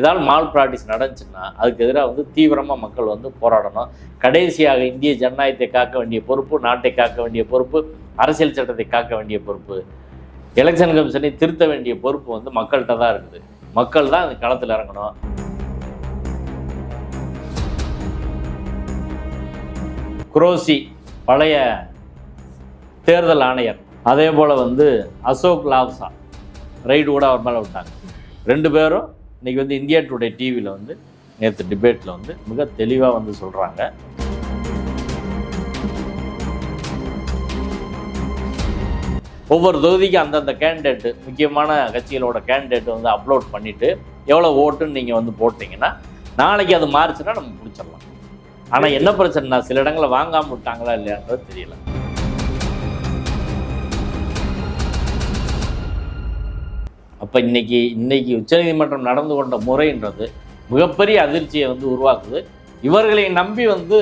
ஏதாவது mall practice நடந்துச்சுன்னா அதுக்கு எதிராக வந்து தீவிரமாக மக்கள் வந்து போராடணும். கடைசியாக இந்திய ஜனநாயகத்தை காக்க வேண்டிய பொறுப்பு நாட்டை காக்க வேண்டிய பொறுப்பு அரசியல் சட்டத்தை காக்க வேண்டிய பொறுப்பு எலெக்ஷன் கமிஷனை திருத்த வேண்டிய பொறுப்பு வந்து மக்கள்கிட்ட தான் இருக்குது. மக்கள் தான் அந்த களத்தில் இறங்கணும். குரோசி பழைய தேர்தல் ஆணையர் அதே போல் வந்து அசோக் லாவ்சா ரைடு கூட அவர் மேலே விட்டாங்க. ரெண்டு பேரும் இன்னைக்கு வந்து இந்தியா டுடே டிவியில் வந்து நேற்று டிபேட்டில் வந்து மிக தெளிவாக வந்து சொல்கிறாங்க ஒவ்வொரு தொகுதிக்கும் அந்தந்த கேண்டிடேட்டு முக்கியமான கட்சிகளோட கேண்டிடேட் வந்து அப்லோட் பண்ணிவிட்டு எவ்வளோ ஓட்டுன்னு நீங்கள் வந்து போட்டிங்கன்னா நாளைக்கு அது மாறுச்சுன்னா நம்ம பிடிச்சிடலாம் ஆனால் என்ன பிரச்சனைனா சில இடங்களில் வாங்காமல் விட்டாங்களா இல்லையான்றது தெரியல. அப்போ இன்னைக்கு இன்னைக்கு உச்சநீதிமன்றம் நடந்து கொண்ட முறைன்றது மிகப்பெரிய அதிர்ச்சியை வந்து உருவாக்குது. இவர்களை நம்பி வந்து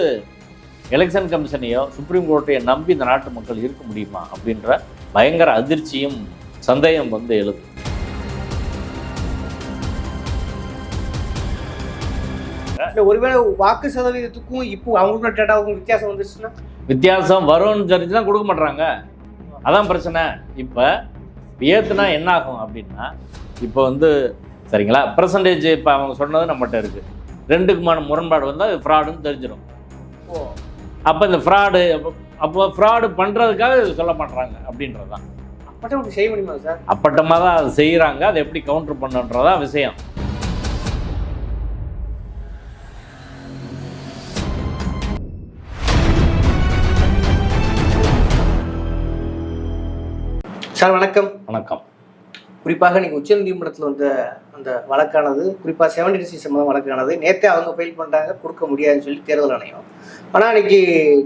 எலெக்ஷன் கமிஷனையோ சுப்ரீம் கோர்ட்டையோ நம்பி இந்த நாட்டு மக்கள் இருக்க முடியுமா அப்படின்ற பயங்கர அதிர்ச்சியும் சந்தேகம் வந்து எழுது. ஒருவேளை வாக்கு சதவீதத்துக்கும் இப்போ அவங்களோட டேட்டாவுக்கும் வித்தியாசம் வந்துருச்சுன்னா? வித்தியாசம் வரும்னு தெரிஞ்சு தான் கொடுக்க மாட்றாங்க. அதான் பிரச்சனை. இப்போ ஏற்றுனா என்ன ஆகும் அப்படின்னா இப்போ வந்து சரிங்களா? பர்சன்டேஜ் இப்போ அவங்க சொன்னது நம்மகிட்ட இருக்குது ரெண்டுக்குமான முரண்பாடு வந்தால் அது ஃப்ராடுன்னு தெரிஞ்சிடும் அப்போ இந்த ஃப்ராடு அப்போ ஃப்ராடு பண்ணுறதுக்காக சொல்ல மாட்றாங்க அப்படின்றது தான் அப்பட்டம் அப்படி செய்ய முடியுமா சார்? அப்பட்டமாக தான் அது செய்கிறாங்க அதை எப்படி கவுண்டர் பண்ணுன்றதா விஷயம். சார் வணக்கம். வணக்கம். குறிப்பாக நீங்கள் உச்சநீதிமன்றத்தில் வந்த அந்த வழக்கானது குறிப்பாக செவன்டி சி சம்மந்தம் வழக்கானது நேற்றே அவங்க ஃபைல் பண்ணிட்டாங்க கொடுக்க முடியாதுன்னு சொல்லி தேர்தல் ஆணையம். ஆனால் இன்னைக்கு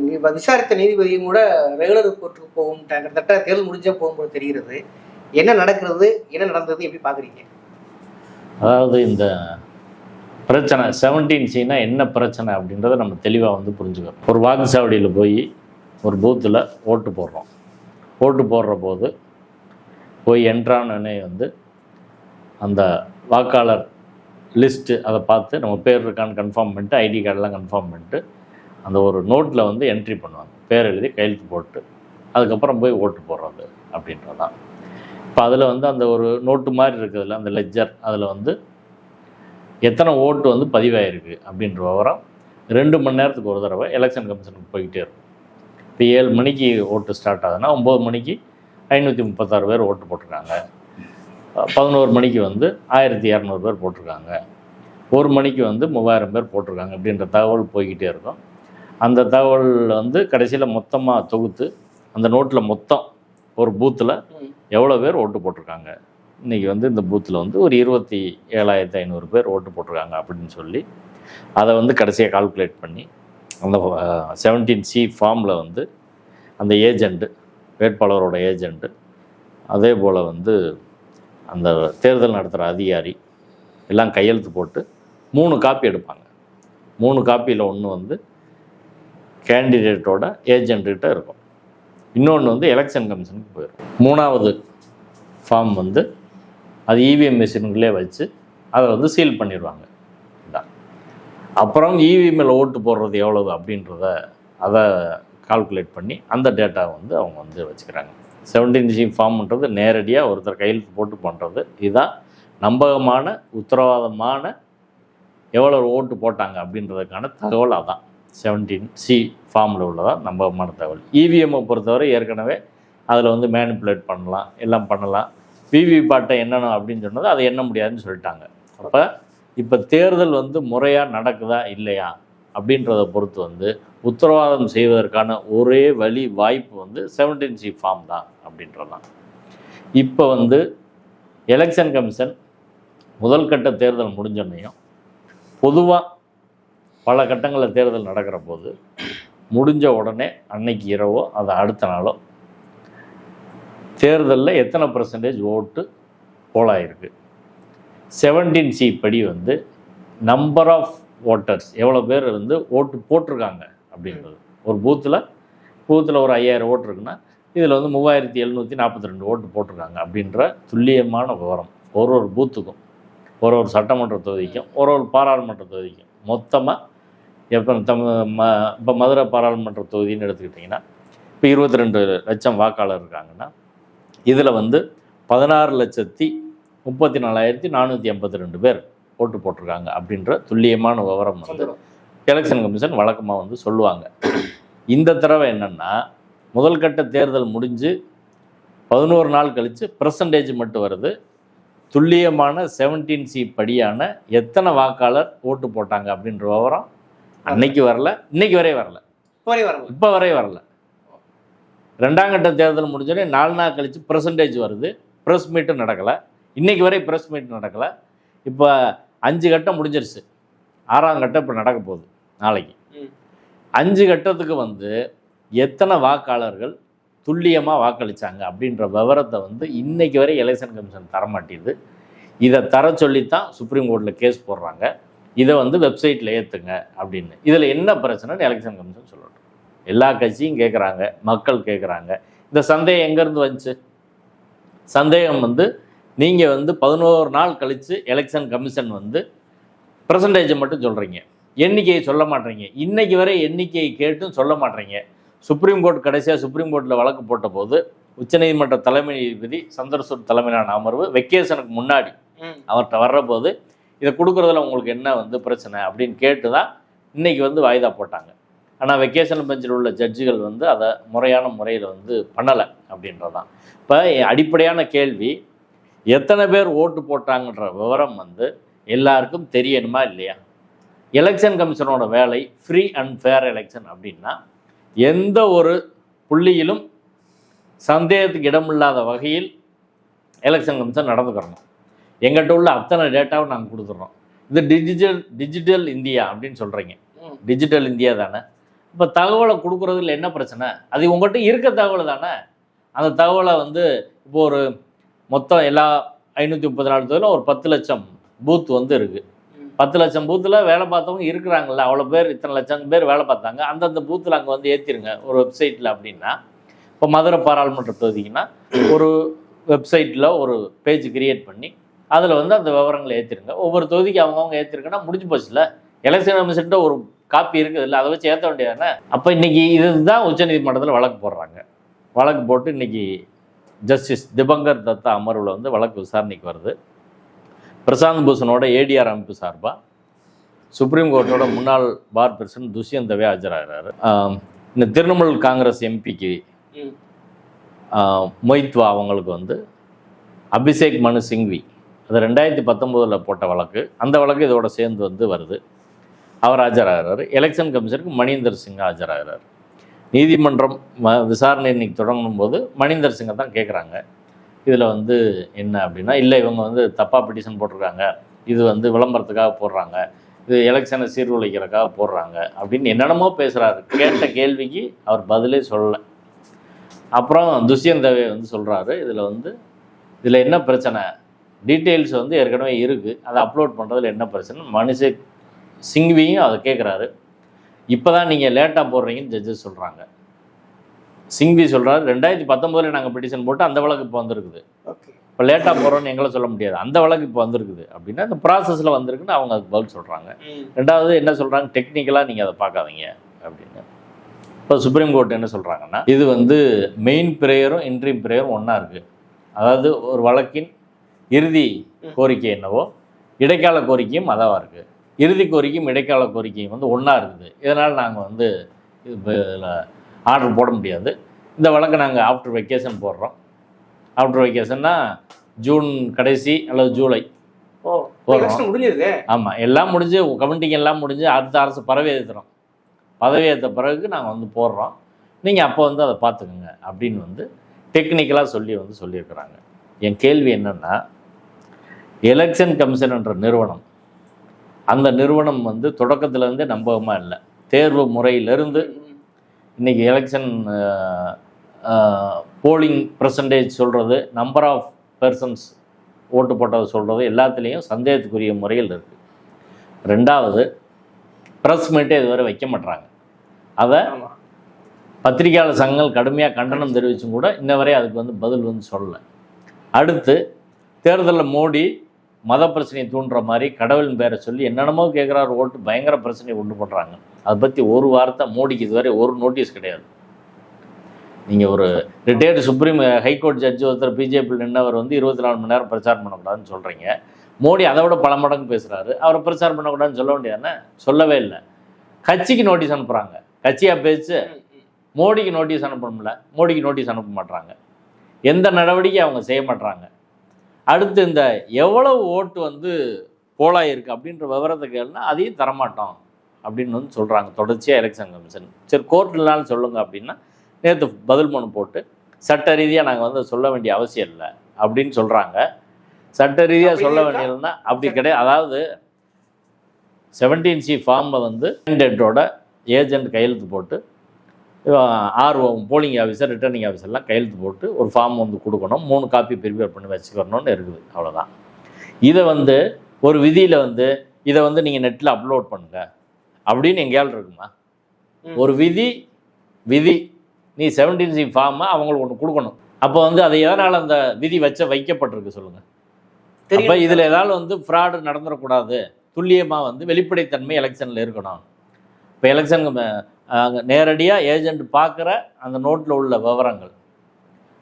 நீ விசாரித்த நீதிபதியும் கூட ரெகுலர் கோர்ட்டுக்கு போகும்ட்டாங்க. கிட்டத்தட்ட தேர்தல் முடிஞ்சா போகும்போது தெரிகிறது. என்ன நடக்கிறது என்ன நடந்தது எப்படி பார்க்குறீங்க அதாவது இந்த பிரச்சனை செவன்டீன் சினா என்ன பிரச்சனை அப்படின்றத நம்ம தெளிவாக வந்து புரிஞ்சுக்கணும். ஒரு வாக்குச்சாவடியில் போய் ஒரு பூத்தில் ஓட்டு போடுறோம். ஓட்டு போடுற போது போய் என்ட்ரானே வந்து அந்த வாக்காளர் லிஸ்ட்டு அதை பார்த்து நம்ம பேர் இருக்கான்னு கன்ஃபார்ம் பண்ணிட்டு ஐடி கார்டெலாம் கன்ஃபார்ம் பண்ணிட்டு அந்த ஒரு நோட்டில் வந்து என்ட்ரி பண்ணுவாங்க. பேர் எழுதி கையெழுத்து போட்டு அதுக்கப்புறம் போய் ஓட்டு போடுறது அப்படின்றதான் இப்போ அதில் வந்து அந்த ஒரு நோட்டு மாதிரி இருக்குதுல்ல அந்த லெஜர் அதில் வந்து எத்தனை ஓட்டு வந்து பதிவாயிருக்கு அப்படின்ற விவரம் ரெண்டு மணி நேரத்துக்கு ஒரு தடவை எலெக்ஷன் கமிஷனுக்கு போய்கிட்டே இருக்கும். இப்போ ஏழு மணிக்கு ஓட்டு ஸ்டார்ட் ஆகுதுன்னா ஒம்பது மணிக்கு ஐநூற்றி முப்பத்தாறு பேர் ஓட்டு போட்டிருக்காங்க. பதினோரு மணிக்கு வந்து ஆயிரத்தி இரநூறு பேர் போட்டிருக்காங்க. ஒரு மணிக்கு வந்து மூவாயிரம் பேர் போட்டிருக்காங்க அப்படின்ற தகவல் போய்கிட்டே இருக்கும். அந்த தகவல் வந்து கடைசியில் மொத்தமாக தொகுத்து அந்த நோட்டில் மொத்தம் ஒரு பூத்தில் எவ்வளோ பேர் ஓட்டு போட்டிருக்காங்க. இன்றைக்கி வந்து இந்த பூத்தில் வந்து ஒரு இருபத்தி ஏழாயிரத்தி ஐநூறு பேர் ஓட்டு போட்டிருக்காங்க அப்படின்னு சொல்லி அதை வந்து கடைசியாக கால்குலேட் பண்ணி அந்த செவன்டீன் சி ஃபார்மில் வந்து அந்த ஏஜெண்ட்டு வேட்பாளரோட ஏஜெண்ட்டு அதே போல் வந்து அந்த தேர்தல் நடத்துகிற அதிகாரி எல்லாம் கையெழுத்து போட்டு மூணு காப்பி எடுப்பாங்க. மூணு காப்பியில் ஒன்று வந்து கேண்டிடேட்டோட ஏஜென்ட்கிட்ட இருக்கும். இன்னொன்று வந்து எலெக்ஷன் கமிஷனுக்கு போயிடும் மூணாவது ஃபார்ம் வந்து அது இவிஎம் மிஷினுக்குள்ளே வச்சு அதை வந்து சீல் பண்ணிடுவாங்க. அப்புறம் இவிஎம்மில் ஓட்டு போடுறது எவ்வளவு அப்படின்றத அதை கால்குலேட் பண்ணி அந்த டேட்டா வந்து அவங்க வந்து வச்சுக்கிறாங்க. செவன்டீன் ஜி ஃபார்ம்ன்றது நேரடியாக ஒருத்தர் கையெழுத்து போட்டு பண்ணுறது இதுதான் நம்பகமான உத்தரவாதமான எவ்வளோ ஓட்டு போட்டாங்க அப்படின்றதுக்கான தகவல் அதான். செவன்டீன் சி ஃபார்மில் உள்ளதா நம்பகமான தகவல். இவிஎம்மை பொறுத்தவரை ஏற்கனவே அதில் வந்து மேனிப்புலேட் பண்ணலாம் எல்லாம் பண்ணலாம். விவிபாட்டை பாட்டை அப்படின்னு சொன்னது அதை எண்ண முடியாதுன்னு சொல்லிட்டாங்க. அப்போ இப்போ தேர்தல் வந்து முறையாக நடக்குதா இல்லையா? அப்படின்றத பொறுத்து வந்து உத்தரவாதம் செய்வதற்கான ஒரே வழி வாய்ப்பு வந்து செவன்டீன் சி ஃபார்ம் தான் அப்படின்றதான் இப்போ வந்து எலெக்ஷன் கமிஷன் முதல் கட்ட தேர்தல் முடிஞ்சோன்னையும் பொதுவாக பல கட்டங்களில் தேர்தல் நடக்கிற போது முடிஞ்ச உடனே அன்னைக்கு இரவோ அதை அடுத்த நாளோ தேர்தலில் எத்தனை பர்சன்டேஜ் ஓட்டு போலாயிருக்கு? செவன்டீன் சி படி வந்து நம்பர் ஆஃப் ஓட்டர்ஸ் எவ்வளோ பேர் வந்து ஓட்டு போட்டிருக்காங்க அப்படின்றது. ஒரு பூத்தில் பூத்தில் ஒரு ஐயாயிரம் ஓட்டு இருக்குன்னா இதில் வந்து மூவாயிரத்தி எழுநூற்றி நாற்பத்தி ரெண்டு ஓட்டு போட்டிருக்காங்க அப்படின்ற துல்லியமான விவரம். ஒரு ஒரு பூத்துக்கும். ஒரு ஒரு சட்டமன்ற தொகுதிக்கும் ஒரு ஒரு பாராளுமன்ற தொகுதிக்கும். மொத்தமாக எப்போ தம் ம இப்போ மதுரை பாராளுமன்ற தொகுதின்னு எடுத்துக்கிட்டிங்கன்னா இப்போ இருபத்தி ரெண்டு லட்சம் வாக்காளர் இருக்காங்கன்னா இதில் வந்து பதினாறு லட்சத்தி முப்பத்தி நாலாயிரத்தி நானூற்றி எண்பத்தி ரெண்டு பேர். ஓட்டு போட்டிருக்காங்க அப்படின்ற துல்லியமான விவரம் வந்து எலெக்ஷன் கமிஷன் வழக்கமாக வந்து சொல்லுவாங்க. இந்த தடவை என்னென்னா முதல் கட்ட தேர்தல் முடிஞ்சு பதினோரு நாள் கழித்து பர்சன்டேஜ் மட்டும் வருது. துல்லியமான செவன்டீன் சி படியான எத்தனை வாக்காளர் ஓட்டு போட்டாங்க அப்படின்ற விவரம் அன்னைக்கு வரல இன்னைக்கு வரை வரல. இப்போ வரை வரல. ரெண்டாம் கட்ட தேர்தல் முடிஞ்சோடனே நாலு நாள் கழித்து பர்சன்டேஜ் வருது. ப்ரெஸ் மீட்டும் நடக்கலை. இன்னைக்கு வரை ப்ரெஸ் மீட் நடக்கலை. இப்போ அஞ்சு கட்டம் முடிஞ்சிருச்சு. ஆறாம் கட்டம் இப்போ நடக்க போகுது நாளைக்கு. அஞ்சு கட்டத்துக்கு வந்து எத்தனை வாக்காளர்கள் துல்லியமாக வாக்களிச்சாங்க அப்படின்ற விவரத்தை வந்து இன்னைக்கு வரை எலெக்ஷன் கமிஷன் தரமாட்டேது. இதை தர சொல்லித்தான் சுப்ரீம் கோர்ட்டில் கேஸ் போடுறாங்க. இதை வந்து வெப்சைட்டில் ஏற்றுங்க அப்படின்னு. இதில் என்ன பிரச்சனைன்னு எலெக்ஷன் கமிஷன் சொல்லட்டும். எல்லா கட்சியும் கேட்குறாங்க மக்கள் கேட்குறாங்க இந்த சந்தேகம் எங்கேருந்து வந்துச்சு? சந்தேகம் வந்து நீங்கள் வந்து பதினோரு நாள் கழித்து எலெக்ஷன் கமிஷன் வந்து பர்சன்டேஜை மட்டும் சொல்கிறீங்க எண்ணிக்கையை சொல்ல மாட்டீங்க. இன்னைக்கு வரை எண்ணிக்கையை கேட்டும் சொல்ல மாட்டீங்க. சுப்ரீம் கோர்ட் கடைசியாக சுப்ரீம் கோர்ட்டில் வழக்கு போட்ட போது உச்சநீதிமன்ற தலைமை நீதிபதி சந்திரசூட் தலைமையிலான அமர்வு வெக்கேஷனுக்கு முன்னாடி. அவர்கிட்ட வர்றபோது இதை கொடுக்குறதுல உங்களுக்கு என்ன வந்து பிரச்சனை அப்படின்னு கேட்டு தான் இன்னைக்கு வந்து வாய்தா போட்டாங்க. ஆனால் வெக்கேஷன் பெஞ்சில் உள்ள ஜட்ஜுகள் வந்து அதை முறையான முறையில் வந்து பண்ணலை அப்படின்றதான். இப்போ அடிப்படையான கேள்வி எத்தனை பேர் ஓட்டு போட்டாங்கன்ற விவரம் வந்து எல்லாருக்கும் தெரியணுமா இல்லையா? எலெக்ஷன் கமிஷனோட வேலை ஃப்ரீ அண்ட் ஃபேர் எலெக்ஷன் அப்படின்னா எந்த ஒரு புள்ளியிலும் சந்தேகத்துக்கு இடமில்லாத வகையில் எலெக்ஷன் கமிஷன் நடந்துக்கிறணும் எங்கிட்ட உள்ள அத்தனை டேட்டாவை நாங்கள் கொடுத்துட்றோம். இது டிஜிட்டல் டிஜிட்டல் இந்தியா அப்படின்னு சொல்கிறீங்க. டிஜிட்டல் இந்தியா தானே. இப்போ தகவலை கொடுக்குறதுல என்ன பிரச்சனை? அது உங்கள்கிட்ட இருக்க தகவல் தானே. அந்த தகவலை வந்து இப்போ ஒரு மொத்தம் எல்லா ஐநூற்றி முப்பத்தி நாலு தொகுதியிலும் ஒரு பத்து லட்சம் பூத் வந்து இருக்குது பத்து லட்சம் பூத்தில் வேலை பார்த்தவங்க இருக்கிறாங்கல்ல அவ்வளோ பேர் இத்தனை லட்சம் பேர் வேலை பார்த்தாங்க. அந்தந்த பூத்தில் அங்கே வந்து ஏற்றிருங்க ஒரு வெப்சைட்டில் அப்படின்னா. இப்போ மதுரை பாராளுமன்ற தொகுதிக்குன்னா ஒரு வெப்சைட்டில் ஒரு பேஜ் கிரியேட் பண்ணி அதில் வந்து அந்த விவரங்களை ஏற்றிருங்க ஒவ்வொரு தொகுதிக்கு அவங்கவுங்க ஏற்றிருக்குன்னா முடிஞ்சு போச்சுல எலெக்ஷன் கமிஷன்ட்ட ஒரு காப்பி இருக்குது இல்லை அதை வச்சு ஏற்ற வேண்டியதானே அப்போ இன்றைக்கி இதுதான் உச்சநீதிமன்றத்தில் வழக்கு போடுறாங்க. வழக்கு போட்டு இன்றைக்கி ஜஸ்டிஸ் திபங்கர் தத்தா அமர்வில் வந்து வழக்கு விசாரணைக்கு வருது. பிரசாந்த் பூஷனோட ஏடிஆர் அமைப்பு சார்பாக சுப்ரீம் கோர்ட்டோட முன்னாள் பார் பிரசிடன்ட் துஷ்யந்த் தவே ஆஜராகிறாரு. இந்த திரிணாமுல் காங்கிரஸ் எம்பிக்கு. மொய்த்வா அவங்களுக்கு வந்து அபிஷேக் மனு சிங்வி. அது ரெண்டாயிரத்தி பத்தொம்போதில் போட்ட வழக்கு. அந்த வழக்கு இதோட சேர்ந்து வந்து வருது. அவர் ஆஜராகிறாரு. எலெக்ஷன் கமிஷனுக்கு மணிந்தர் சிங் ஆஜராகிறார். நீதிமன்றம் ம- விசாரணை இன்னைக்கு தொடங்கும் போது மணிந்தர் சிங்கை தான் கேட்குறாங்க இதில் வந்து என்ன அப்படின்னா இல்லை இவங்க வந்து தப்பாக பிட்டிஷன் போட்டிருக்காங்க. இது வந்து விளம்பரத்துக்காக போடுறாங்க. இது எலெக்ஷனை சீர்குலைக்கிறதுக்காக போடுறாங்க. அப்படின்னு என்னென்னமோ பேசுகிறாரு கேட்ட கேள்விக்கு அவர் பதிலே சொல்லலை. அப்புறம் துஷ்யந்த் தவே வந்து சொல்கிறாரு இதில் வந்து இதில் என்ன பிரச்சனை? டீட்டெயில்ஸ் வந்து ஏற்கனவே இருக்குது அதை அப்லோட் பண்ணுறதுல என்ன பிரச்சனை மனுஷ சிங்வியும் அதை கேட்குறாரு இப்போ தான் நீங்கள் லேட்டாக போடுறீங்கன்னு ஜட்ஜஸ் சொல்கிறாங்க சிங்வி சொல்கிறாரு ரெண்டாயிரத்தி பத்தொம்போதில் நாங்கள் பெட்டிஷன் போட்டு அந்த வழக்கு இப்போ வந்திருக்குது. இப்போ லேட்டாக போகிறோன்னு எங்களை சொல்ல முடியாது. அந்த வழக்கு இப்போ வந்திருக்குது. அப்படின்னா இந்த ப்ராசஸில் வந்திருக்குன்னு அவங்க அதுக்கு பதில் சொல்கிறாங்க. ரெண்டாவது என்ன சொல்கிறாங்க டெக்னிக்கலாக நீங்கள் அதை பார்க்காதீங்க. அப்படின்னு. இப்போ சுப்ரீம் கோர்ட் என்ன சொல்கிறாங்கன்னா இது வந்து மெயின் ப்ரேயரும் இன்ட்ரீம் ப்ரேயரும் ஒன்றா இருக்குது அதாவது ஒரு வழக்கின் இறுதி கோரிக்கை என்னவோ இடைக்கால கோரிக்கையும் அதாவாக இருக்குது இறுதி கோரிக்கையும் இடைக்கால கோரிக்கையும் வந்து ஒன்றா இருக்குது. இதனால் நாங்கள் வந்து இதில் ஆர்டர் போட முடியாது. இந்த வழக்கை நாங்கள் ஆஃப்டர் வெக்கேஷன் போடுறோம். ஆஃப்டர் வெக்கேஷன்னா ஜூன் கடைசி அல்லது ஜூலை ஆமாம் எல்லாம் முடிஞ்சு கமிட்டிங் எல்லாம் முடிஞ்சு அடுத்த அரசு பதவியேற்றுறோம் பதவியேற்ற பிறகு நாங்கள் வந்து போடுறோம். நீங்கள் அப்போ வந்து அதை பார்த்துக்குங்க அப்படின்னு வந்து டெக்னிக்கலாக சொல்லி வந்து சொல்லியிருக்கிறாங்க. என் கேள்வி என்னென்னா எலெக்ஷன் கமிஷன் என்ற நிறுவனம் அந்த நிறுவனம் வந்து தொடக்கத்துலேருந்தே நம்பகமாக இல்லை. தேர்வு முறையிலிருந்து. இன்றைக்கி எலெக்ஷன் போலிங் பர்சன்டேஜ் சொல்கிறது நம்பர் ஆஃப் பர்சன்ஸ் ஓட்டு போட்டதை சொல்கிறது எல்லாத்துலேயும் சந்தேகத்துக்குரிய முறையில் இருக்குது ரெண்டாவது ப்ரெஸ் மீட்டே இதுவரை வைக்க மாட்றாங்க. அதை பத்திரிகையாளர் சங்கங்கள் கடுமையாக கண்டனம் தெரிவிச்சும் கூட இன்ன வரை அதுக்கு வந்து பதில் வந்து சொல்லலை. அடுத்து தேர்தலில் மோடி மத பிரச்சனையை தூண்டுற மாதிரி கடவுளின் பேரை சொல்லி என்னென்னமோ கேட்குறாரு ஓட்டு பயங்கர பிரச்சனையை உண்டு பண்ணுறாங்க அதை பற்றி ஒரு வார்த்தை மோடிக்கு இதுவரை ஒரு நோட்டீஸ் கிடையாது. நீங்கள் ஒரு retired supreme high court judge ஒருத்தர் பிஜேபி நின்றவர் வந்து இருபத்தி நாலு மணி நேரம் பிரச்சாரம் பண்ணக்கூடாதுன்னு சொல்கிறீங்க மோடி அதை விட பல மடங்கு பேசுகிறாரு அவரை பிரச்சாரம் பண்ணக்கூடாதுன்னு சொல்ல வேண்டியதானே சொல்லவே இல்லை. கட்சிக்கு நோட்டீஸ் அனுப்புகிறாங்க கட்சியாக பேச்சு மோடிக்கு நோட்டீஸ் அனுப்பணும்ல. மோடிக்கு நோட்டீஸ் அனுப்ப மாட்றாங்க. எந்த நடவடிக்கை அவங்க செய்ய மாட்றாங்க. அடுத்து இந்த எவ்வளவு ஓட்டு வந்து போலாயிருக்கு அப்படின்ற விவரத்தை கேளுனா அதையும் தரமாட்டோம் அப்படின்னு வந்து சொல்கிறாங்க தொடர்ச்சியாக எலெக்ஷன் கமிஷன் சரி கோர்ட்லனாலும் சொல்லுங்க அப்படின்னா நேற்று பதில் மனு போட்டு சட்ட ரீதியாக நாங்கள் வந்து சொல்ல வேண்டிய அவசியம் இல்லை அப்படின்னு சொல்கிறாங்க சட்ட ரீதியாக சொல்ல? வேண்டியதுன்னா அப்படி கிடையாது. அதாவது செவன்டீன் சி ஃபார்மில் வந்து கேண்டிடேட்டோட ஏஜென்ட் கையெழுத்து போட்டு ஆர்ஓ போலிங் ஆஃபீஸர் ரிட்டர்னிங் ஆஃபீஸர்லாம் கையெழுத்து போட்டு ஒரு ஃபார்ம் வந்து கொடுக்கணும். மூணு காப்பி ப்ரிப்பேர் பண்ணி வச்சுக்கணும்னு இருக்குது. அவ்வளோதான் இதை வந்து ஒரு விதியில் வந்து இதை வந்து நீங்கள் நெட்டில் அப்லோட் பண்ணுங்க. அப்படின்னு எங்கேயாவது இருக்குமா. ஒரு விதி விதி. நீ செவன்டீன் சி ஃபார்மை அவங்களுக்கு ஒன்று கொடுக்கணும். அப்போ வந்து அது எதனால் அந்த விதி வச்ச வைக்கப்பட்டிருக்கு சொல்லுங்கள் அப்போ இதில் ஏதாவது வந்து ஃப்ராடு நடந்துடக்கூடாது. துல்லியமாக வந்து வெளிப்படைத்தன்மை எலெக்ஷனில் இருக்கணும். இப்போ எலெக்ஷன் நேரடியாக ஏஜெண்ட் பார்க்குற அந்த நோட்டில் உள்ள விவரங்கள்.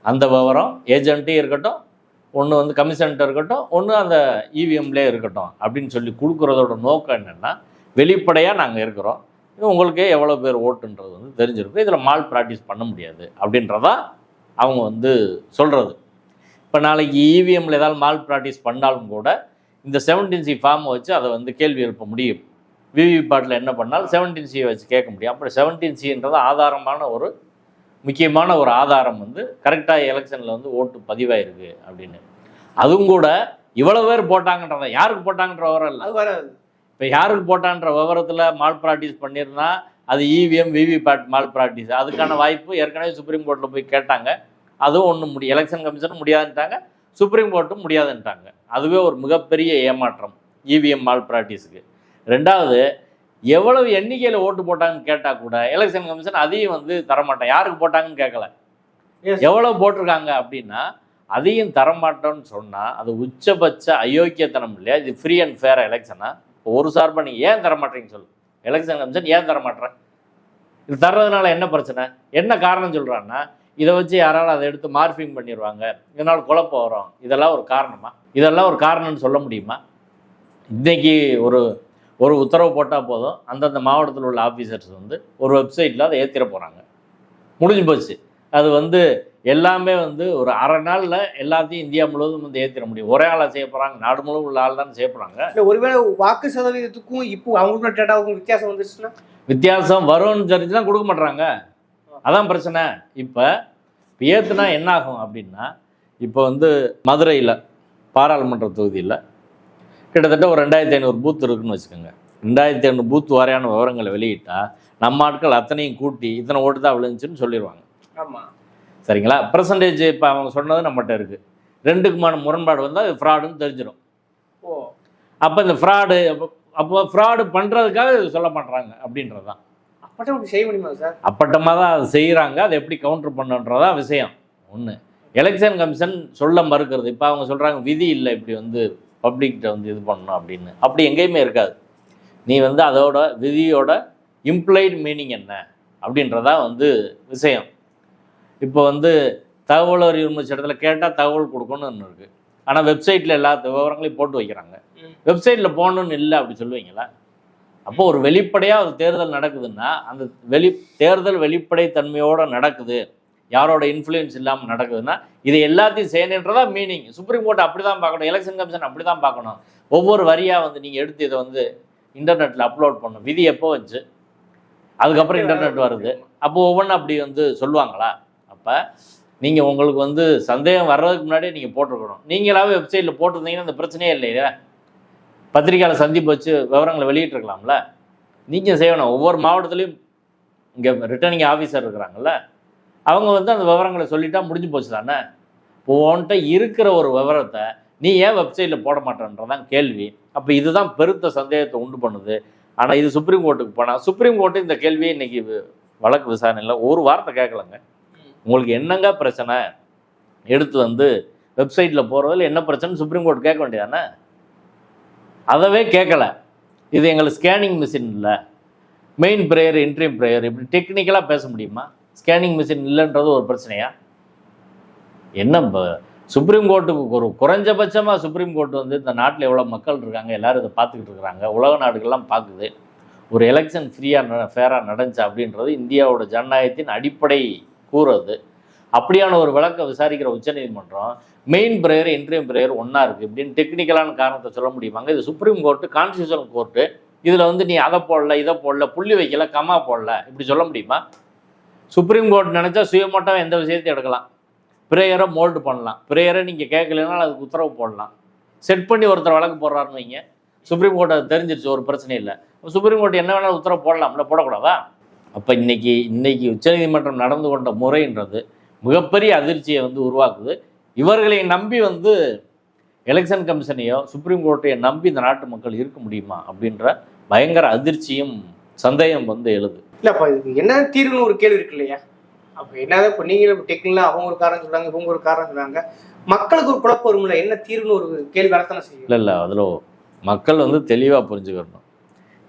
அந்த விவரம் ஏஜென்ட்டே இருக்கட்டும் ஒன்று வந்து கமிஷன்ட்டு இருக்கட்டும் ஒன்று அந்த இவிஎம்லே இருக்கட்டும் அப்படின்னு சொல்லி கொடுக்குறதோட நோக்கம் என்னென்னா வெளிப்படையாக நாங்கள் இருக்கிறோம். உங்களுக்கே எவ்வளோ பேர் ஓட்டுன்றது வந்து தெரிஞ்சிருக்கும். இதில் மால் ப்ராக்டிஸ் பண்ண முடியாது அப்படின்றதா அவங்க வந்து சொல்கிறது இப்போ நாளைக்கு இவிஎம்மில் ஏதாவது மால் ப்ராக்டிஸ் பண்ணாலும் கூட இந்த செவன்டீன் சி ஃபார்மை வச்சு அதை வந்து கேள்வி எழுப்ப முடியும். விவிபேட்டில் என்ன பண்ணாலும் செவன்டீன் சியை வச்சு கேட்க முடியும். அப்படி செவன்டீன் சின்றது ஆதாரமான ஒரு முக்கியமான ஒரு ஆதாரம் வந்து கரெக்டாக எலெக்ஷனில் வந்து ஓட்டு பதிவாயிருக்கு அப்படின்னு. அதுவும் கூட இவ்வளோ பேர் போட்டாங்கன்றத யாருக்கு போட்டாங்கன்ற விவரம் இல்லை. வராது. இப்போ யாருக்கு போட்டான்ற விவரத்தில் மால் ப்ராக்டிஸ் பண்ணியிருந்தா அது இவிஎம் விவிபேட் மால் ப்ராக்டிஸ் அதுக்கான வாய்ப்பு ஏற்கனவே சுப்ரீம் கோர்ட்டில் போய் கேட்டாங்க. அதுவும் ஒன்றும் முடியும் எலெக்ஷன் கமிஷனும் முடியாதுன்ட்டாங்க. சுப்ரீம் கோர்ட்டும் முடியாதுன்ட்டாங்க. அதுவே ஒரு மிகப்பெரிய ஏமாற்றம். இவிஎம் மால் ப்ராக்டிஸுக்கு ரெண்டாவது எவ்வளவு எண்ணிக்கையில் ஓட்டு போட்டாங்கன்னு கேட்டால் கூட எலெக்ஷன் கமிஷன் அதையும் வந்து தரமாட்டேன் யாருக்கு போட்டாங்கன்னு கேட்கல. எவ்வளோ போட்டிருக்காங்க அப்படின்னா அதையும் தரமாட்டோம்னு சொன்னால் அது உச்சபட்ச அயோக்கியத்தனம் இல்லையா? இது ஃப்ரீ அண்ட் ஃபேர் எலெக்ஷனா ஒரு சார்பாக நீங்கள் ஏன் தரமாட்டீங்கன்னு சொல்லு. எலெக்ஷன் கமிஷன் ஏன் தரமாட்டேன் இது தர்றதுனால என்ன பிரச்சனை? என்ன காரணம் சொல்கிறான்னா இதை வச்சு யாராலும் அதை எடுத்து மார்பிங் பண்ணிடுவாங்க இதனால் குழப்பம் வரும். இதெல்லாம் ஒரு காரணமா? இதெல்லாம் ஒரு காரணம்னு சொல்ல முடியுமா? இன்னைக்கு ஒரு ஒரு உத்தரவு போட்டால் போதும். அந்தந்த மாவட்டத்தில் உள்ள ஆஃபீஸர்ஸ் வந்து ஒரு வெப்சைட்டில் அதை ஏற்றிட போகிறாங்க முடிஞ்சு போச்சு. அது வந்து எல்லாமே வந்து ஒரு அரை நாளில் எல்லாத்தையும் இந்தியா முழுவதும் வந்து ஏற்றிட முடியும். ஒரே ஆளாக செய்ய போகிறாங்க நாடு முழுவதும் உள்ள ஆள் தான் செய்ய போகிறாங்க இல்ல ஒருவேளை வாக்கு சதவீதத்துக்கும் இப்போ அவங்களோட டேட்டாவுக்கும் வித்தியாசம் வந்துருச்சுன்னா? வித்தியாசம் வரும்னு தெரிஞ்சு தான் கொடுக்க மாட்றாங்க. அதான் பிரச்சனை. இப்போ இப்போ ஏற்றுனா என்ன ஆகும் அப்படின்னா இப்போ வந்து மதுரையில் பாராளுமன்ற தொகுதியில் கிட்டத்தட்ட ஒரு ரெண்டாயிரத்தி ஐநூறு பூத் இருக்குன்னு வச்சுக்கோங்க. ரெண்டாயிரத்தி ஐநூறு பூத் வரையான விவரங்களை வெளியிட்டா நம்ம ஆட்கள் அத்தனையும் கூட்டி இத்தனை ஓட்டு தான் விழுந்துச்சுன்னு சொல்லிடுவாங்க. ஆமா. சரிங்களா? பர்சன்டேஜ் இப்போ அவங்க சொன்னது நம்மகிட்ட இருக்குது ரெண்டுக்குமான முரண்பாடு வந்தால் அது ஃப்ராடுன்னு தெரிஞ்சிடும். ஓ. அப்போ இந்த ஃப்ராடு அப்போ ஃப்ராடு பண்ணுறதுக்காக இது சொல்ல மாட்றாங்க அப்படின்றது தான். அப்பட்ட அப்படி செய்ய முடியுமா சார்? அப்பட்டமாக தான் அதை செய்கிறாங்க அதை எப்படி கவுண்டர் பண்ணுன்றதா விஷயம். ஒன்று எலெக்ஷன் கமிஷன் சொல்ல மறுக்கிறது. இப்போ அவங்க சொல்கிறாங்க விதி இல்லை இப்படி வந்து பப்ளிக்கிட்ட வந்து இது பண்ணணும் அப்படின்னு. அப்படி எங்கேயுமே இருக்காது. நீ வந்து அதோட விதியோட இம்ப்ளைடு மீனிங் என்ன அப்படின்றதா வந்து விஷயம். இப்போ வந்து தகவல் அறிவு இடத்துல கேட்டால் தகவல் கொடுக்கணும்னு ஒன்று இருக்குது ஆனால் வெப்சைட்டில் எல்லா விவரங்களையும் போட்டு வைக்கிறாங்க. வெப்சைட்டில் போகணுன்னு இல்லை அப்படி சொல்லுவீங்களா? அப்போ ஒரு வெளிப்படையாக ஒரு தேர்தல் நடக்குதுன்னா அந்த வெளி தேர்தல் வெளிப்படை தன்மையோட நடக்குது. யாரோட இன்ஃப்ளூயன்ஸ் இல்லாமல் நடக்குதுன்னா இது எல்லாத்தையும் செய்யணுன்றதா மீனிங் சுப்ரீம் கோர்ட் அப்படி தான் பார்க்கணும். எலெக்ஷன் கமிஷன் அப்படி தான் பார்க்கணும். ஒவ்வொரு வரியாக வந்து நீங்கள் எடுத்து இதை வந்து இன்டர்நெட்டில் அப்லோட் பண்ணணும். விதி எப்போ வச்சு அதுக்கப்புறம் இன்டர்நெட் வருது. அப்போ ஒவ்வொன்றும் அப்படி வந்து சொல்லுவாங்களா? அப்போ நீங்கள் உங்களுக்கு வந்து சந்தேகம் வர்றதுக்கு முன்னாடியே நீங்கள் போட்டிருக்கணும். நீங்களாவே வெப்சைட்டில் போட்டிருந்தீங்கன்னா இந்த பிரச்சனையே இல்லையா. பத்திரிக்கையாளர் சந்திப்பு வச்சு விவரங்களை வெளியிட்டிருக்கலாம்ல. நீங்கள் செய்யணும். ஒவ்வொரு மாவட்டத்துலேயும் இங்கே ரிட்டர்னிங் ஆஃபீஸர் இருக்கிறாங்கல்ல. அவங்க வந்து அந்த விவரங்களை சொல்லிட்டா முடிஞ்சு போச்சு தானே? இப்போ உன்கிட்ட இருக்கிற ஒரு விவரத்தை நீ ஏன் வெப்சைட்டில் போட மாட்டேன்றதான் கேள்வி. அப்போ இதுதான் பெருத்த சந்தேகத்தை உண்டு பண்ணுது. ஆனால் இது சுப்ரீம் கோர்ட்டுக்கு போனால் சுப்ரீம் கோர்ட்டு இந்த கேள்வியை இன்னைக்கு வழக்கு விசாரணையில் ஒரு வார்த்தை கேட்கலங்க. உங்களுக்கு என்னங்க பிரச்சனை? எடுத்து வந்து வெப்சைட்டில் போகிறதுல என்ன பிரச்சனை சுப்ரீம் கோர்ட் கேட்க வேண்டியதானே? அதவே கேட்கல. இது எங்களுக்கு ஸ்கேனிங் மிஷின் இல்லை மெயின் ப்ரேயர் இன்ட்ரீம் ப்ரேயர் இப்படி டெக்னிக்கலாக பேச முடியுமா? ஸ்கேனிங் மிஷின் இல்லைன்றது ஒரு பிரச்சனையா? என்ன ப- சுப்ரீம் கோர்ட்டுக்கு ஒரு குறைஞ்சபட்சமாக சுப்ரீம் கோர்ட் வந்து இந்த நாட்டில் எவ்வளோ மக்கள் இருக்காங்க எல்லாரும் இதை பார்த்துக்கிட்டு இருக்கிறாங்க உலக நாடுகள்லாம் பார்க்குது. ஒரு எலெக்ஷன் ஃப்ரீயாக ஃபேராக நடந்துச்சு அப்படின்றது இந்தியாவோட ஜனநாயகத்தின் அடிப்படை கூறுது அப்படியான ஒரு விளக்க விசாரிக்கிற உச்சநீதிமன்றம் மெயின் பிரேயர் இன்ட்ரீம் பிரேயர் ஒன்றா இருக்குது இப்படின்னு டெக்னிக்கலான காரணத்தை சொல்ல முடியுமாங்க? இது சுப்ரீம் கோர்ட்டு கான்ஸ்டியூஷன் கோர்ட்டு இதில் வந்து நீ அதை போடல இதை போடல புள்ளி வைக்கல கமா போடல. இப்படி சொல்ல முடியுமா? சுப்ரீம் கோர்ட் நினச்சா சுயமட்டம் எந்த விஷயத்தையும் எடுக்கலாம். ப்ரேயரை மோல்டு பண்ணலாம். ப்ரேயரை நீங்கள் கேட்கலன்னா அதுக்கு உத்தரவு போடலாம். செட் பண்ணி ஒருத்தர் வழக்கு போடுறாருன்னு வைங்க. சுப்ரீம் கோர்ட் அது தெரிஞ்சிருச்சு ஒரு பிரச்சனை இல்லை. சுப்ரீம் கோர்ட் என்ன வேணாலும் உத்தரவு போடலாம்ல போடக்கூடாதா? அப்போ இன்றைக்கி இன்றைக்கி உச்சநீதிமன்றம் நடந்து கொண்ட முறைன்றது மிகப்பெரிய அதிர்ச்சியை வந்து உருவாக்குது. இவர்களை நம்பி வந்து எலெக்ஷன் கமிஷனையோ சுப்ரீம் கோர்ட்டையோ நம்பி இந்த நாட்டு மக்கள் இருக்க முடியுமா அப்படின்ற பயங்கர அதிர்ச்சியும் சந்தேகம் வந்து எழுது. இல்ல அப்ப இதுக்கு என்ன தீர்வுன்னு ஒரு கேள்வி இருக்கு இல்லையா? அப்போ என்னதான் இப்ப இப்போ டெக்னிக்கலாக அவங்க ஒரு காரணம் சொல்றாங்க இவங்க ஒரு காரணம் சொல்றாங்க. மக்களுக்கு ஒரு குழப்பம் வரும்ல என்ன தீர்வுன்னு ஒரு கேள்வி வரத்தானே செய்யும்? இல்லை இல்லை அதில் மக்கள் வந்து தெளிவாக புரிஞ்சுக்கணும்.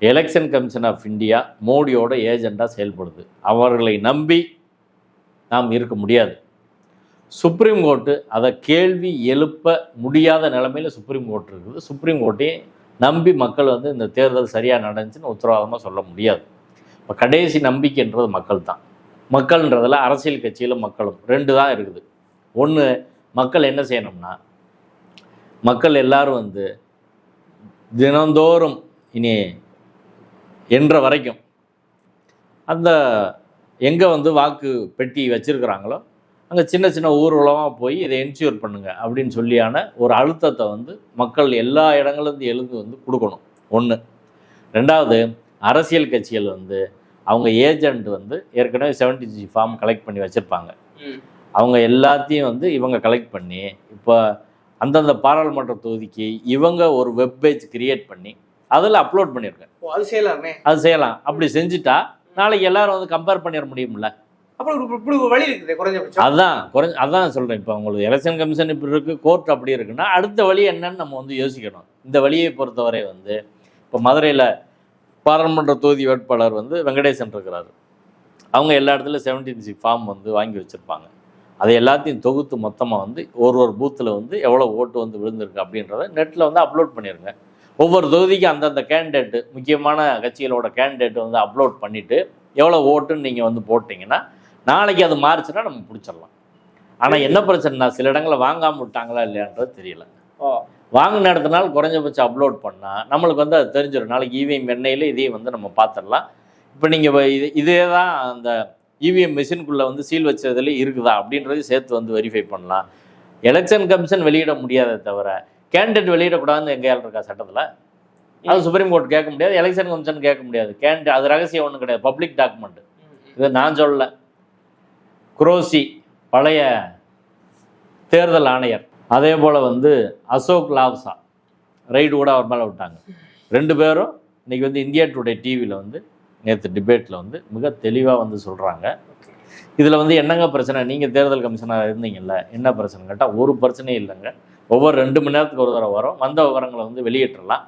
எலெக்ஷன் கமிஷன் ஆஃப் இந்தியா மோடியோட ஏஜெண்டாக செயல்படுது. அவர்களை நம்பி நாம் இருக்க முடியாது. சுப்ரீம் கோர்ட்டு அதை கேள்வி எழுப்ப முடியாத நிலமையில் சுப்ரீம் கோர்ட் இருக்குது. சுப்ரீம் கோர்ட்டையும் நம்பி மக்கள் வந்து இந்த தேர்தல் சரியாக நடந்துச்சுன்னு உத்தரவாதமாக சொல்ல முடியாது. இப்போ கடைசி நம்பிக்கைன்றது மக்கள் தான் மக்கள்ன்றதில் அரசியல் கட்சியில் மக்களும் ரெண்டு தான் இருக்குது. ஒன்று மக்கள் என்ன செய்யணும்னா மக்கள் எல்லாரும் வந்து தினந்தோறும் இனி என்ற வரைக்கும் அந்த எங்கே வந்து வாக்கு பெட்டி வச்சுருக்குறாங்களோ அங்கே சின்ன சின்ன ஊர்வலமாக போய் இதை என்ஷூர் பண்ணுங்கள் அப்படின்னு சொல்லியான ஒரு அழுத்தத்தை வந்து மக்கள் எல்லா இடங்கள்லேருந்து எழுந்து வந்து கொடுக்கணும். ஒன்று ரெண்டாவது அரசியல் கட்சிகள் வந்து அவங்க ஏஜெண்ட் வந்து ஏற்கனவே செவன்டி ஜி ஃபார்ம் கலெக்ட் பண்ணி வச்சுருப்பாங்க. அவங்க எல்லாத்தையும் வந்து இவங்க கலெக்ட் பண்ணி இப்போ அந்தந்த பாராளுமன்ற தொகுதிக்கு இவங்க ஒரு வெப் பேஜ் கிரியேட் பண்ணி அதில் அப்லோட் பண்ணியிருக்கேன். அது செய்யலாமே? அது செய்யலாம். அப்படி செஞ்சுட்டா நாளைக்கு எல்லாரும் வந்து கம்பேர் பண்ணிட முடியும்ல? அதான் குறைஞ்ச அதான் சொல்கிறேன் இப்போ உங்களுக்கு எலெக்ஷன் கமிஷன் இப்படி இருக்குது கோர்ட் அப்படி இருக்குன்னா அடுத்த வழி என்னன்னு நம்ம வந்து யோசிக்கணும். இந்த வழியை பொறுத்தவரை வந்து இப்போ மதுரையில் பாராளுமன்ற தொகுதி வேட்பாளர் வந்து வெங்கடேசன் இருக்கிறாரு. அவங்க எல்லா இடத்துலையும் செவன்டீன் சி ஃபார்ம் வந்து வாங்கி வச்சுருப்பாங்க. அதை எல்லாத்தையும் தொகுத்து மொத்தமாக வந்து ஒரு ஒரு பூத்தில் வந்து எவ்வளோ ஓட்டு வந்து விழுந்திருக்கு அப்படின்றத நெட்டில் வந்து அப்லோட் பண்ணிடுங்க ஒவ்வொரு தொகுதிக்கும் அந்தந்த கேண்டிடேட்டு முக்கியமான கட்சிகளோட கேண்டிடேட் வந்து அப்லோட் பண்ணிவிட்டு எவ்வளோ ஓட்டுன்னு நீங்கள் வந்து போட்டிங்கன்னா நாளைக்கு அது மாறுச்சுன்னா நம்ம பிடிச்சிடலாம். ஆனால் என்ன பிரச்சனைனா சில இடங்களில் வாங்காமல் விட்டாங்களா இல்லையான்றது தெரியல. வாங்கின இடத்துனால குறைஞ்சபட்சம் அப்லோட் பண்ணால் நம்மளுக்கு வந்து அது தெரிஞ்சிடும் நாளைக்கு இவிஎம் எண்ணெயில் இதையும் வந்து நம்ம பார்த்துடலாம் இப்போ நீங்கள் இது இதே தான் அந்த இவிஎம் மிஷினுக்குள்ளே வந்து சீல் வச்சதுல இருக்குதா அப்படின்றதையும் சேர்த்து வந்து வெரிஃபை பண்ணலாம். எலெக்ஷன் கமிஷன் வெளியிட முடியாதே தவிர கேண்டிடேட் வெளியிடக்கூடாதுன்னு எங்கேயாலும் இருக்கா சட்டத்தில்? அது சுப்ரீம் கோர்ட் கேட்க முடியாது எலெக்ஷன் கமிஷன் கேட்க முடியாது. கேண்டிடேட் அது ரகசியம் ஒன்றும் கிடையாது பப்ளிக் டாக்குமெண்ட் இது நான் சொல்லல. குரோசி பழைய தேர்தல் ஆணையர். அதே போல் வந்து அசோக் லாவ்சா ரைடு கூட அவர் மேலே விட்டாங்க. ரெண்டு பேரும் இன்னைக்கு வந்து இந்தியா டுடே டிவியில் வந்து நேற்று டிபேட்டில் வந்து மிக தெளிவாக வந்து சொல்கிறாங்க இதில் வந்து என்னங்க பிரச்சனை? நீங்கள் தேர்தல் கமிஷனாக இருந்தீங்கல்ல என்ன பிரச்சனை கேட்டால் ஒரு பிரச்சனையும் இல்லைங்க. ஒவ்வொரு ரெண்டு மணி நேரத்துக்கு ஒரு தடவை வரும். வந்த விவரங்களை வந்து வெளியிட்டுடலாம்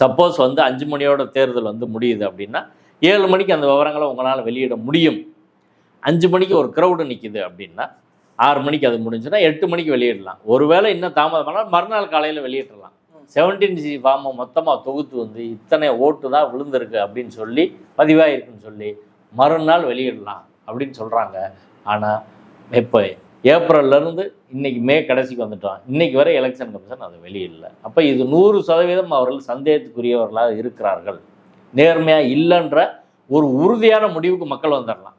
சப்போஸ் வந்து அஞ்சு மணியோட தேர்தல் வந்து முடியுது அப்படின்னா ஏழு மணிக்கு அந்த விவரங்களை உங்களால் வெளியிட முடியும். அஞ்சு மணிக்கு ஒரு க்ரௌடு நிற்கிது அப்படின்னா ஆறு மணிக்கு அது முடிஞ்சுன்னா எட்டு மணிக்கு வெளியிடலாம். ஒருவேளை இன்னும் தாமதமானால் மறுநாள் காலையில் வெளியிடலாம். செவன்டீன் சி ஃபார்மை மொத்தமாக தொகுத்து வந்து இத்தனை ஓட்டு தான் விழுந்திருக்கு அப்படின்னு சொல்லி பதிவாயிருக்குன்னு சொல்லி மறுநாள் வெளியிடலாம் அப்படின்னு சொல்கிறாங்க ஆனால் இப்போ ஏப்ரல்லேருந்து இன்னைக்கு மே கடைசிக்கு வந்துட்டோம். இன்னைக்கு வரை எலெக்ஷன் கமிஷன் அது வெளியிடல. அப்போ இது நூறு சதவீதம் அவர்கள் சந்தேகத்துக்குரியவர்களாக இருக்கிறார்கள். நேர்மையாக இல்லைன்ற ஒரு உறுதியான முடிவுக்கு மக்கள் வந்துடலாம்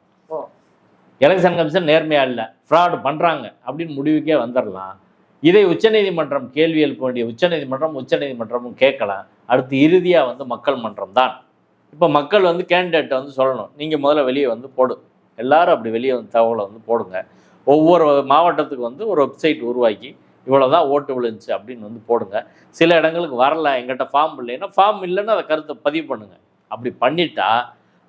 எலெக்ஷன் கமிஷன் நேர்மையாக இல்லை ஃப்ராடு பண்ணுறாங்க அப்படின்னு முடிவுக்கே வந்துடலாம் இதை உச்சநீதிமன்றம் கேள்வி எழுப்ப வேண்டிய உச்சநீதிமன்றம் உச்சநீதிமன்றமும் கேட்கலாம். அடுத்து இறுதியாக வந்து மக்கள் மன்றம் தான். இப்போ மக்கள் வந்து கேண்டிடேட்டை வந்து சொல்லணும். நீங்கள் முதல்ல வெளியே வந்து போடு. எல்லாரும் அப்படி வெளியே வந்து தகவலை வந்து போடுங்க. ஒவ்வொரு மாவட்டத்துக்கு வந்து ஒரு வெப்சைட் உருவாக்கி இவ்வளோ தான் ஓட்டு விழுந்துச்சு அப்படின்னு வந்து போடுங்க. சில இடங்களுக்கு வரல எங்கிட்ட ஃபார்ம் இல்லைன்னா ஃபார்ம் இல்லைன்னா அதை கருத்தை பதிவு பண்ணுங்கள் அப்படி பண்ணிட்டா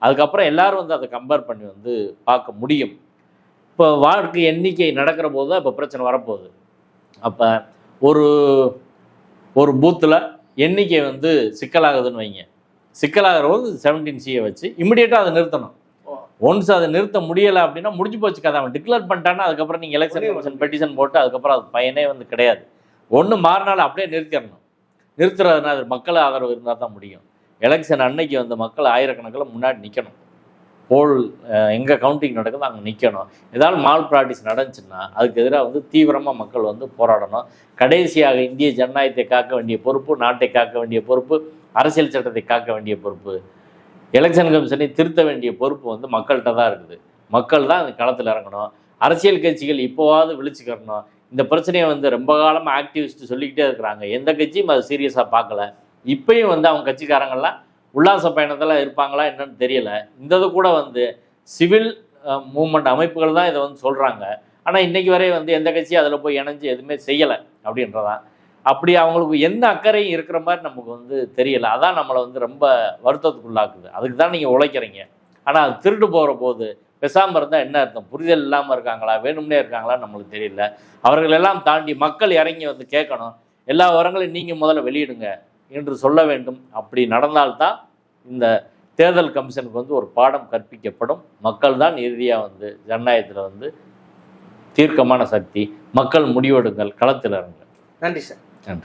அதுக்கப்புறம் எல்லாரும் வந்து அதை கம்பேர் பண்ணி வந்து பார்க்க முடியும். இப்போ வாக்கு எண்ணிக்கை நடக்கிற போது தான் இப்போ பிரச்சனை வரப்போகுது. அப்போ ஒரு ஒரு பூத்தில் எண்ணிக்கை வந்து சிக்கலாகுதுன்னு வைங்க. சிக்கலாகிற போது செவன்டீன் சியை வச்சு இமிடியேட்டாக அதை நிறுத்தணும். ஒன்ஸ் அதை நிறுத்த முடியலை அப்படின்னா முடிஞ்சு போச்சு கதை. அவன் டிக்ளேர் பண்ணிட்டான்னா அதுக்கப்புறம் நீங்கள் எலெக்ஷன் கமிஷன் பெட்டிஷன் போட்டு அதுக்கப்புறம் அது பயனே வந்து கிடையாது. ஒன்று மாறினாலும் அப்படியே நிறுத்திடணும். நிறுத்துறதுனா அது மக்கள் ஆதரவு இருந்தால் தான் முடியும். எலெக்ஷன் அன்னைக்கு வந்து மக்கள் ஆயிரக்கணக்கில் முன்னாடி நிற்கணும் போல் எங்கே கவுண்டிங் நடக்குதோ அங்கே நிற்கணும் ஏதாவது மால் ப்ராக்டிஸ் நடந்துச்சுன்னா அதுக்கு எதிராக வந்து தீவிரமாக மக்கள் வந்து போராடணும். கடைசியாக இந்திய ஜனநாயகத்தை காக்க வேண்டிய பொறுப்பு நாட்டை காக்க வேண்டிய பொறுப்பு அரசியல் சட்டத்தை காக்க வேண்டிய பொறுப்பு எலெக்ஷன் கமிஷனை திருத்த வேண்டிய பொறுப்பு வந்து மக்கள்கிட்ட தான் இருக்குது. மக்கள் தான் அந்த களத்தில் இறங்கணும். அரசியல் கட்சிகள் இப்போவாவது விழிச்சுக்கிறணும். இந்த பிரச்சனையை வந்து ரொம்ப காலமாக ஆக்டிவிஸ்ட் சொல்லிக்கிட்டே இருக்கிறாங்க. எந்த கட்சியும் அதை சீரியஸாக பார்க்கல. இப்பயும் வந்து அவங்க கட்சிக்காரங்கள்லாம் உல்லாச பயணத்தில் இருப்பாங்களா என்னன்னு தெரியல. இந்த இது கூட வந்து சிவில் மூமெண்ட் அமைப்புகள் தான் இதை வந்து சொல்கிறாங்க ஆனால் இன்னைக்கு வரை வந்து எந்த கட்சியும் அதில் போய் இணைஞ்சு எதுவுமே செய்யலை அப்படின்றதான். அப்படி அவங்களுக்கு எந்த அக்கறையும் இருக்கிற மாதிரி நமக்கு வந்து தெரியல. அதான் நம்மளை வந்து ரொம்ப வருத்தத்துக்குள்ளாக்குது. அதுக்கு தான் நீங்கள் உழைக்கிறீங்க. ஆனால் அது திருட்டு போகிற போது பேசாமல் இருந்தால் என்ன அர்த்தம்? புரிதல் இல்லாமல் இருக்காங்களா? வேணும்னே இருக்காங்களா? நம்மளுக்கு தெரியல. அவர்களெல்லாம் தாண்டி மக்கள் இறங்கி வந்து கேட்கணும். எல்லா விவரங்களையும் நீங்கள் முதல்ல வெளியிடுங்க. என்று சொல்ல வேண்டும். அப்படி நடந்தால்தான் இந்த தேர்தல் கமிஷனுக்கு வந்து ஒரு பாடம் கற்பிக்கப்படும். மக்கள் தான் இறுதியாக வந்து ஜனநாயகத்தில் வந்து தீர்க்கமான சக்தி. மக்கள் முடிவெடுங்கள் களத்தில் இருங்கள் நன்றி சார்.